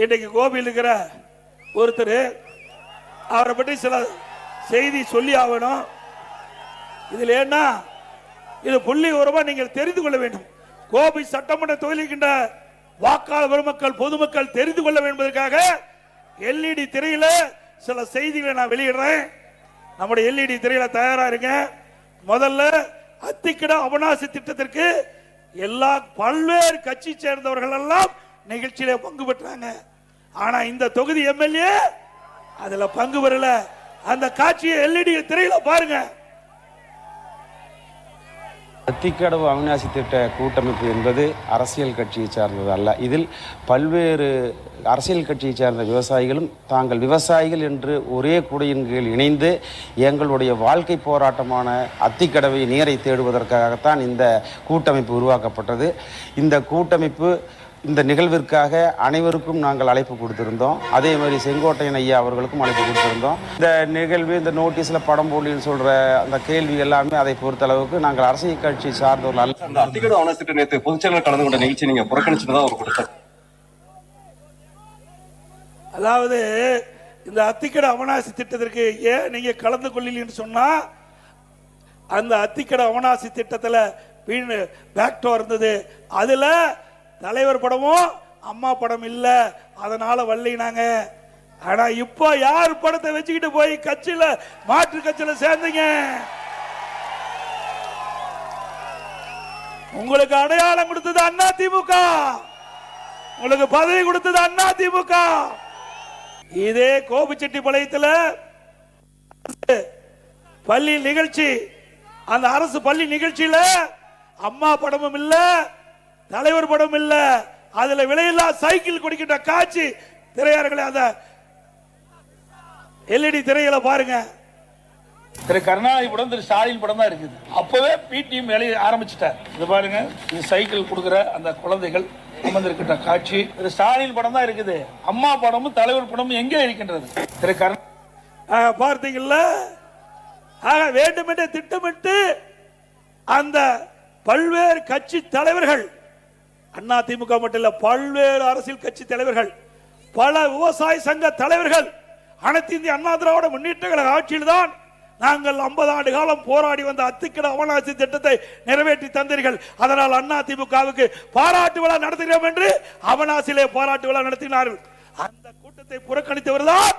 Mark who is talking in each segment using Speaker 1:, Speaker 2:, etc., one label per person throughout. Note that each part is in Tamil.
Speaker 1: இன்றைக்கு கோபியில் இருக்கிற ஒருத்தர் அவரை பற்றி சில செய்தி சொல்லி ஆகணும். இதில் என்ன இது புள்ளி உரமா நீங்கள் தெரிந்து கொள்ள வேண்டும். கோபி சட்டமன்ற தொகுதிக்கின்ற வாக்காளர் பெருமக்கள் பொதுமக்கள் தெரிந்து கொள்ள வேண்டும் என்பதற்காக எல்இடி திரையில சில செய்திகளை நான் வெளியிடுறேன். நம்முடைய எல்இடி திரையில தயாரா இருங்க. முதல்ல அத்திக்கிட அவனாசி திட்டத்திற்கு எல்லா பல்வேறு கட்சி சேர்ந்தவர்கள் எல்லாம் நிகழ்ச்சியில பங்கு பெற்றாங்க. ஆனா இந்த தொகுதி எம்எல்ஏ அதுல பங்கு பெறல. அந்த காட்சியை எல்இடி திரையில பாருங்க.
Speaker 2: அத்திக்கடவு அவிநாசி திட்ட கூட்டமைப்பு என்பது அரசியல் கட்சியை சார்ந்தது அல்ல. இதில் பல்வேறு அரசியல் கட்சியை சார்ந்த விவசாயிகளும் தாங்கள் விவசாயிகள் என்று ஒரே குடையின் கீழ் இணைந்து எங்களுடைய வாழ்க்கை போராட்டமான அத்திக்கடவை நீரை தேடுவதற்காகத்தான் இந்த கூட்டமைப்பு உருவாக்கப்பட்டது. இந்த கூட்டமைப்பு இந்த நிகழ்விற்காக அனைவருக்கும் நாங்கள் அழைப்பு கொடுத்திருந்தோம். அதே மாதிரி செங்கோட்டையன் ஐயா அவர்களுக்கும் அழைப்பு கொடுத்திருந்தோம். இந்த நிகழ்வு இந்த நோட்டீஸில் படம் போடலின்னு சொல்கிற அந்த கேள்வி எல்லாமே அதை பொறுத்தளவுக்கு நாங்கள் அரசியல் கட்சி சார்ந்தவர்கள் அல்ல
Speaker 3: அந்த அத்திக்கட ஆவணத்திட்ட நேற்று பொதுச்செயலாளர் கலந்து கொண்ட நிகழ்ச்சி நீங்க புறக்கணிச்சுட்டு தான் ஒரு கொடுத்தார்.
Speaker 1: அதாவது இந்த அத்திக்கடை அவனாசி திட்டத்திற்கு ஏன் நீங்க கலந்து கொள்ளலன்னு சொன்னா அந்த அத்திக்கடை அவனாசி திட்டத்துல வீண் பேக்டோ இருந்தது. அதுல தலைவர் படமும் அம்மா படம் இல்ல. அதனால வள்ளினாங்க. ஆனா இப்போ யார் படத்தை வச்சுக்கிட்டு போய் கட்சியில மாற்று கட்சியில சேர்ந்தீங்க? உங்களுக்கு அடையாளம் கொடுத்தது அண்ணா திமுக. உங்களுக்கு பதவி கொடுத்தது அண்ணா திமுக. இதே கோபிச்செட்டிப்பாளையத்தில் பள்ளி நிகழ்ச்சி அந்த அரசு பள்ளி நிகழ்ச்சியில அம்மா படமும் இல்லை தலைவர் படமும் இல்ல. அதுல விலையில்லா சைக்கிள் கொடுக்கின்ற காட்சி. திரையாளர்களே அந்த எல்இடி திரையில பாருங்க.
Speaker 4: திரு கருணாநிதி படம் திரு ஸ்டாலின் படம் தான் இருக்குது. அப்பவே பிடிஎம் வேலையை ஆரம்பிச்சிட்டார். இது பாருங்க இது சைக்கிள் கொடுக்குற அந்த குழந்தைகள் அமர்ந்திருக்கின்ற காட்சி. திரு ஸ்டாலின் படம் தான் இருக்குது. அம்மா படமும் தலைவர் படமும் எங்கே இருக்கின்றது? திரு கருணா
Speaker 1: பார்த்தீங்கல்ல? ஆக வேண்டுமென்றே திட்டமிட்டு அந்த பல்வேறு கட்சி தலைவர்கள் அண்ணா திமுக மட்டும் இல்ல பல்வேறு அரசியல் கட்சி தலைவர்கள் பல விவசாய சங்க தலைவர்கள் அனைத்து இந்திய அண்ணா திராவிட முன்னேற்ற கழக ஆட்சியில் தான் நாங்கள் 50 ஆண்டு காலம் போராடி வந்த அத்திக்கட அவனாசி திட்டத்தை நிறைவேற்றி தந்தீர்கள். அதனால் அண்ணா திமுகவுக்கு பாராட்டு விழா நடத்துகிறோம் என்று அவனாசிலே பாராட்டு விழா நடத்தினார்கள். அந்த கூட்டத்தை புறக்கணித்தவர் தான்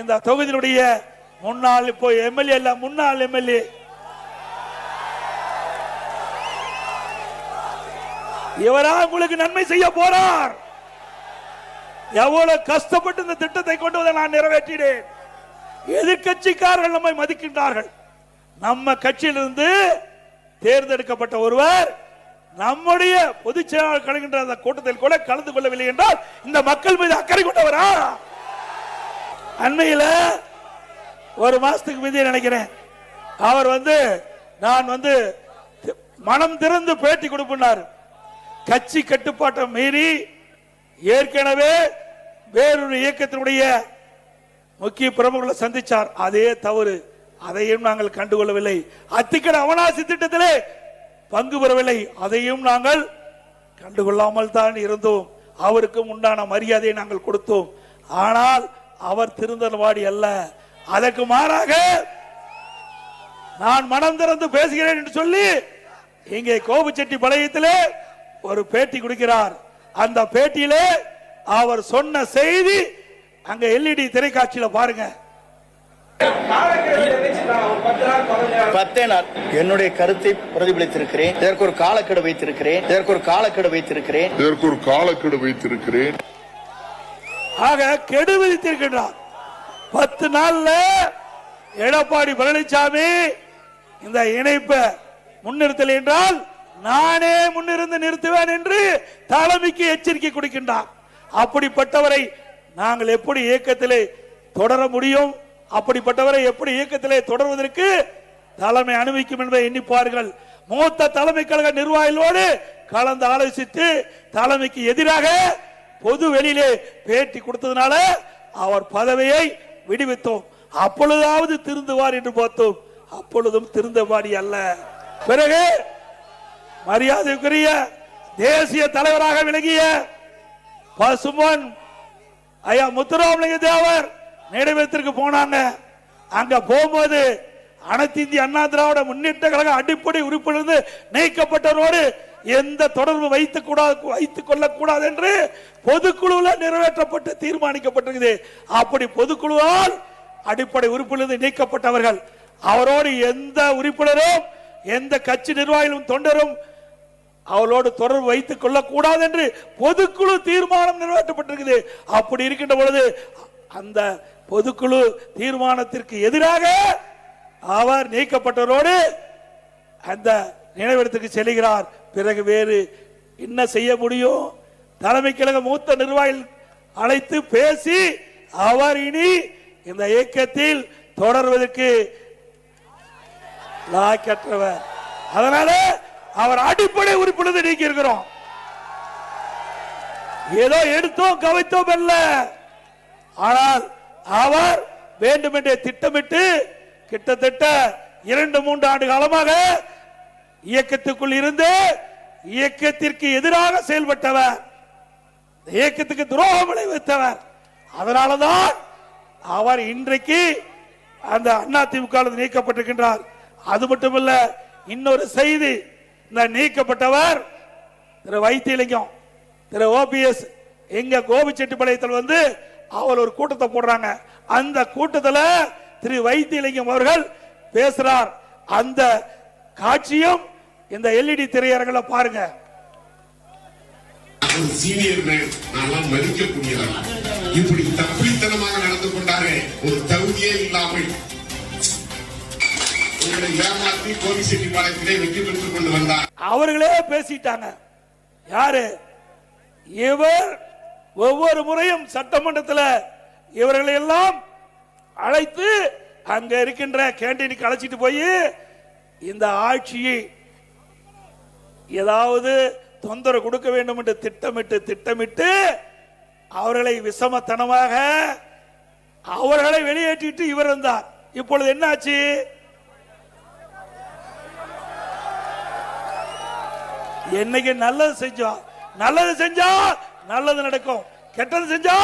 Speaker 1: இந்த தொகுதியினுடைய முன்னாள் இப்போ எம்எல்ஏ இல்ல முன்னாள் எம்எல்ஏ இவரா உங்களுக்கு நன்மை செய்ய போறார். எவ்வளவு கஷ்டப்பட்டு இந்த திட்டத்தை கொண்டு வந்து நான் நிறைவேற்றினேன். எதிர்கட்சிக்காரர்கள் நம்மை மதிக்கின்றார்கள். நம்ம கட்சியிலிருந்து தேர்ந்தெடுக்கப்பட்ட ஒருவர் நம்முடைய பொதுச் செயலாளர் கலகின்ற அந்த கூட்டத்தில் கூட கலந்து கொள்ளவில்லை என்றால் இந்த மக்கள் மீது அக்கறை கொண்டவரா? அண்மையில ஒரு மாசத்துக்கு மீதி நினைக்கிறேன். அவர் வந்து நான் வந்து மனம் திறந்து பேட்டி கொடுப்பினார் கட்சி கட்டுப்பாட்டை மீறி ஏற்கனவே வேறொரு இயக்கத்தினுடைய முக்கிய பிரமுகர்களை சந்திச்சார். அதே தவறு. அதையும் நாங்கள் கண்டுகொள்ளவில்லை. அத்திக்கட அவனாசி திட்டத்திலே பங்கு பெறவில்லை. அதையும் நாங்கள் கண்டுகொள்ளாமல் தான் இருந்தோம். அவருக்கும் உண்டான மரியாதையை நாங்கள் கொடுத்தோம். ஆனால் அவர் திருந்தல்வாடி அல்ல. அதற்கு மாறாக நான் மனம் திறந்து பேசுகிறேன் என்று சொல்லி இங்கே கோபுச்செட்டி பழையத்திலே ஒரு பேட்டி கொடுக்கிறார். அந்த பேட்டியிலே அவர் சொன்ன செய்தி அங்க எல்இடி திரைக்காட்சியில பாருங்க.
Speaker 5: பத்தே நாள் என்னுடைய கருத்தை பிரதிபலித்திருக்கிறேன். இதற்கு ஒரு காலக்கெடு வைத்திருக்கிறேன். இதற்கு ஒரு காலக்கெடு வைத்திருக்கிறேன்.
Speaker 6: இதற்கு ஒரு காலக்கெடு வைத்திருக்கிறேன்.
Speaker 1: ஆக கெடு விதித்திருக்கின்றார். பத்து நாள்ல எடப்பாடி பழனிசாமி இந்த இணைப்பை முன்னிறுத்தல் என்றால் நானே முன்னிருந்து நிறுத்துவேன் என்று தலைமைக்கு எச்சரிக்கை கொடுக்கின்றார். அப்படிப்பட்டவரை நாங்கள் எப்படி இயக்கத்திலே தொடர முடியும்? அப்படிப்பட்டவரை எப்படி இயக்கத்திலே தொடர்வதற்கு தலைமை அனுமதிக்கும் என்பதை எண்ணிப்பார்கள் மூத்த தலைமை கழக நிர்வாகிகளோடு கலந்து ஆலோசித்து தலைமைக்கு எதிராக பொது வெளியிலே பேட்டி கொடுத்ததுனால அவர் பதவியை விடுவித்தோம். அப்பொழுதாவது திருந்துவார் என்று பார்த்தோம். அப்பொழுதும் திருந்தவாடி அல்ல. பிறகு மரியாதைக்குரிய தேசிய தலைவராக விளங்கிய பசுமன் ஐயா முத்துராமலிங்க தேவர் நினைவகத்திற்கு போனாங்க. அங்க போகும்போது அனைத்து இந்திய அண்ணா திராவிட முன்னேற்ற கழக அடிப்படை உறுப்பிலிருந்து நீக்கப்பட்டவரோடு எந்த தொடர்பு வைத்துக் கூடாது வைத்துக் கொள்ளக்கூடாது என்று பொதுக்குழுவில் நிறைவேற்றப்பட்டு தீர்மானிக்கப்பட்டிருக்குது. அப்படி பொதுக்குழுவால் அடிப்படை உறுப்பிலிருந்து நீக்கப்பட்டவர்கள். அவரோடு எந்த உறுப்பினரும் எந்த கட்சி நிர்வாகிகளும் தொண்டரும் அவளோடு தொடர்பு வைத்துக் கொள்ளக்கூடாது என்று பொதுக்குழு தீர்மானம் நிறைவேற்றப்பட்டிருக்குது. அப்படி இருக்கின்ற பொழுது அந்த பொதுக்குழு தீர்மானத்திற்கு எதிராக அவர் நீக்கப்பட்டவரோடு அந்த நினைவிடத்துக்கு செல்கிறார். பிறகு வேறு என்ன செய்ய முடியும்? தலைமை கழக மூத்த நிர்வாகிகள் அழைத்து பேசி அவர் இனி இந்த இயக்கத்தில் தொடர்வதற்கு லாக்கற்றவர் அதனால அவர் அடிப்படை உறுப்பினர் நீக்கி இருக்கிறோம் ஏதோ எடுத்தோம் கவித்தோம் அல்ல. ஆனால் அவர் வேண்டுமென்றே திட்டமிட்டு கிட்டத்தட்ட இரண்டு மூன்று ஆண்டு காலமாக இயக்கத்துக்குள் இருந்து இயக்கத்திற்கு எதிராக செயல்பட்டவர். இயக்கத்துக்கு துரோகம் விளைவித்தவர். அதனாலதான் அவர் இன்றைக்கு அந்த அண்ணா நீக்கப்பட்டிருக்கின்றார். அது மட்டுமல்ல இன்னொரு செய்தி. இந்த நீக்கப்பட்டவர் திரு வைத்தியலிங்கம் திரு ஓபிஎஸ் எங்க கோபிச்செட்டிப்பாளையத்தில் வந்து அவர் ஒரு கூட்டத்தை போடுறாங்க. அந்த கூட்டத்தில் திரு வைத்தியலிங்கம் அவர்கள் பேசுறார். அந்த காட்சியும் இந்த எல்இடி திரையரங்கில் பாருங்க.
Speaker 7: மதிக்கக்கூடியவர் இப்படி தப்பித்தனமாக நடந்து கொண்டாரே ஒரு தகுதியே இல்லாமல் உங்களை ஏமாற்றி கோபிசெட்டிப்பாளையத்திலே வெற்றி பெற்றுக் கொண்டு வந்தார்.
Speaker 1: அவர்களே பேசிட்டாங்க. யாரு? இவர் ஒவ்வொரு முறையும் சட்டமன்றத்தில் இவர்களை எல்லாம் அழைத்து அங்க இருக்கின்ற கேண்டீனுக்கு அழைச்சிட்டு போய் இந்த ஆட்சியை ஏதாவது தொந்தரவு கொடுக்க வேண்டும் என்று திட்டமிட்டு திட்டமிட்டு அவர்களை விஷமத்தனமாக அவர்களை வெளியேற்றிட்டு இவர் வந்தார். இப்பொழுது என்னாச்சு? என்னைக்கு நல்லது செஞ்சோம் நல்லது செஞ்சா நல்லது நடக்கும். கெட்டது செஞ்சா?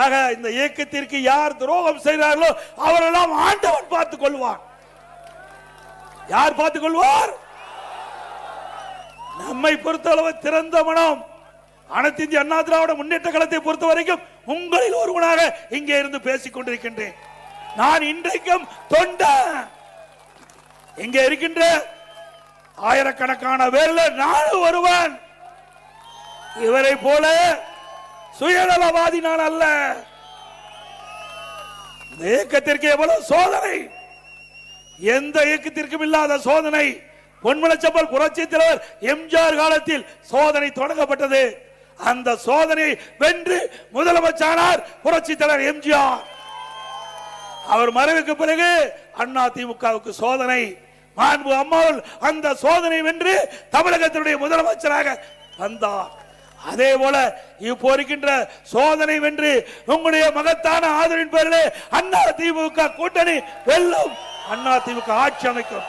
Speaker 1: ஆக இந்த இயக்கத்திற்கு யார் துரோகம் செய்கிறார்களோ அவரெல்லாம் ஆண்டவன் பார்த்துக் கொள்வான். யார் பார்த்துக் கொள்வார்? நம்மை பொறுத்தளவு திறந்த மனம். அனைத்து இந்திய அண்ணா திராவிட முன்னேற்ற கழகத்தை பொறுத்த வரைக்கும் உங்களில் ஒருவனாக இங்கே இருந்து பேசிக் கொண்டிருக்கின்றேன். நான் இன்றைக்கும் தொண்ட இங்கே இருக்கின்ற ஆயிரக்கணக்கான பேர்ல நானும் வருவன் இவரை போல சுயநலவாதி நான் அல்ல. இயக்கத்திற்கு எவ்வளவு சோதனை. எந்த இயக்கத்திற்கும் இல்லாத சோதனை. பொன்மனச்சம்பல் புரட்சி தலைவர் எம்ஜிஆர் காலத்தில் சோதனை தொடங்கப்பட்டது. அந்த சோதனை வென்று முதலமைச்சானார் புரட்சி தலைவர் எம்ஜிஆர். அவர் மறைவுக்கு பிறகு அண்ணா திமுகவுக்கு சோதனை. மாண்பு அம்மாவில் அந்த சோதனை வென்று தமிழகத்தினுடைய முதலமைச்சராக வந்தார். அதே போல இப்போ இருக்கின்ற சோதனை வென்று உங்களுடைய மகத்தான ஆதரவின் பேரிலே அண்ணா திமுக கூட்டணி வெல்லும். அண்ணா திமுக ஆட்சி அமைக்கும்.